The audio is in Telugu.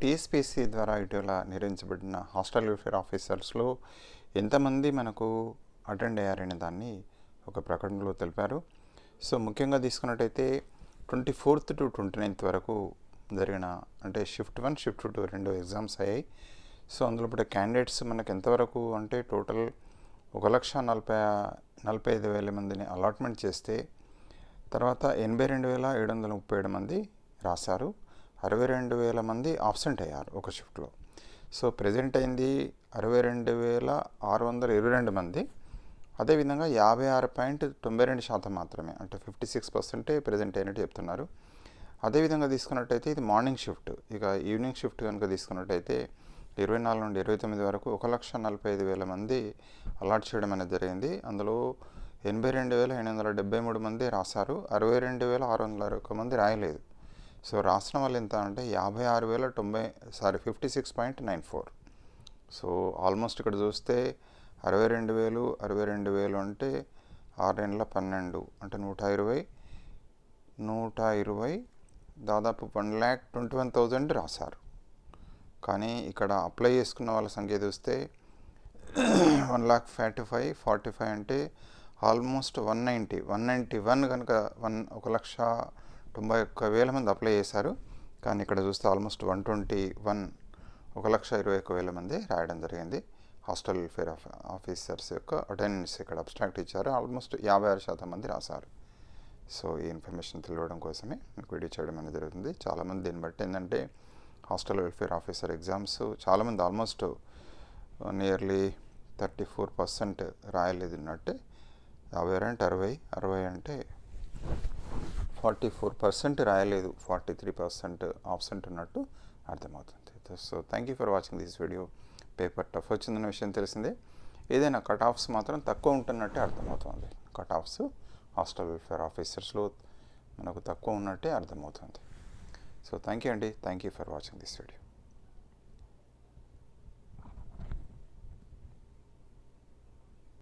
టీఎస్పీసీ ద్వారా ఇటీవల నిర్వహించబడిన హాస్టల్ వెల్ఫేర్ ఆఫీసర్స్లో ఎంతమంది మనకు అటెండ్ అయ్యారనే దాన్ని ఒక ప్రకటనలో తెలిపారు. సో ముఖ్యంగా తీసుకున్నట్టయితే twenty fourth to twenty ninth వరకు జరిగిన అంటే షిఫ్ట్ వన్ షిఫ్ట్ టూ రెండు ఎగ్జామ్స్ అయ్యాయి. సో అందులో ఇప్పుడు క్యాండిడేట్స్ మనకు ఎంతవరకు అంటే టోటల్ ఒక లక్ష నలభై నలభై ఐదు వేల మందిని అలాట్మెంట్ చేస్తే తర్వాత ఎనభై రెండు వేల ఏడు వందల ముప్పై ఏడు మంది రాశారు. అరవై రెండు వేల మంది ఆబ్సెంట్ అయ్యారు ఒక షిఫ్ట్లో సో ప్రజెంట్ అయింది అరవై రెండు వేల ఆరు వందల ఇరవై రెండు మంది. అదేవిధంగా యాభై ఆరు పాయింట్ తొంభై రెండు శాతం మాత్రమే అంటే ఫిఫ్టీ సిక్స్ పర్సెంటే ప్రజెంట్ అయినట్టు చెప్తున్నారు. అదేవిధంగా తీసుకున్నట్టయితే ఇది మార్నింగ్ షిఫ్ట్ ఇక ఈవినింగ్ షిఫ్ట్ కనుక తీసుకున్నట్టయితే ఇరవై నాలుగు నుండి ఇరవై తొమ్మిది వరకు ఒక లక్ష నలభై ఐదు వేల మంది అలాట్ చేయడం అనేది జరిగింది. అందులో ఎనభై రెండు వేల ఎనిమిది వందల డెబ్బై మూడు మంది రాశారు. అరవై రెండు వేల ఆరు వందల ఒక మంది రాయలేదు. సో రాసిన వాళ్ళు ఎంత అంటే యాభై ఆరు వేల తొంభై sorry fifty six point nine four. So almost ఇక్కడ చూస్తే అరవై రెండు వేలు అరవై రెండు వేలు అంటే ఆరు నెలల పన్నెండు అంటే నూట ఇరవై నూట ఇరవై దాదాపు one lakh twenty one thousand రాశారు. కానీ ఇక్కడ అప్లై చేసుకున్న వాళ్ళ సంఖ్య చూస్తే one lakh forty five forty five అంటే almost one ninety one ninety one కనుక వన్ ఒక లక్ష తొంభై ఒక్క వేల మంది అప్లై చేశారు. కానీ ఇక్కడ చూస్తే ఆల్మోస్ట్ వన్ ట్వంటీ వన్ ఒక లక్ష ఇరవై ఒక్క వేల మంది రాయడం జరిగింది. హాస్టల్ వెల్ఫేర్ ఆఫ్ ఆఫీసర్స్ యొక్క అటెండెన్స్ ఇక్కడ అబ్స్ట్రాక్ట్ ఇచ్చారు. ఆల్మోస్ట్ యాభై ఆరు శాతం మంది రాశారు. సో ఈ ఇన్ఫర్మేషన్ తెలియడం కోసమే మీకు వీడియో చేయడం అనేది జరుగుతుంది. చాలామంది దీన్ని బట్టి ఏంటంటే హాస్టల్ వెల్ఫేర్ ఆఫీసర్ ఎగ్జామ్స్ చాలామంది almost nearly thirty four percent రాయలేదు ఉన్నట్టే యాభై ఆరు అంటే అరవై అరవై అంటే ఫార్టీ ఫోర్ పర్సెంట్ రాయలేదు ఫార్టీ త్రీ పర్సెంట్ ఆబ్సెంట్ ఉన్నట్టు అర్థమవుతుంది. So thank you for watching this video. Paper tough వచ్చిందన్న విషయం తెలిసిందే. ఏదైనా కట్ ఆఫ్స్ మాత్రం తక్కువ ఉంటున్నట్టే అర్థమవుతుంది. కట్ ఆఫ్స్ హాస్టల్ వెల్ఫేర్ ఆఫీసర్స్లో మనకు తక్కువ ఉన్నట్టే అర్థమవుతుంది. సో థ్యాంక్ యూ అండి. Thank you for watching this video.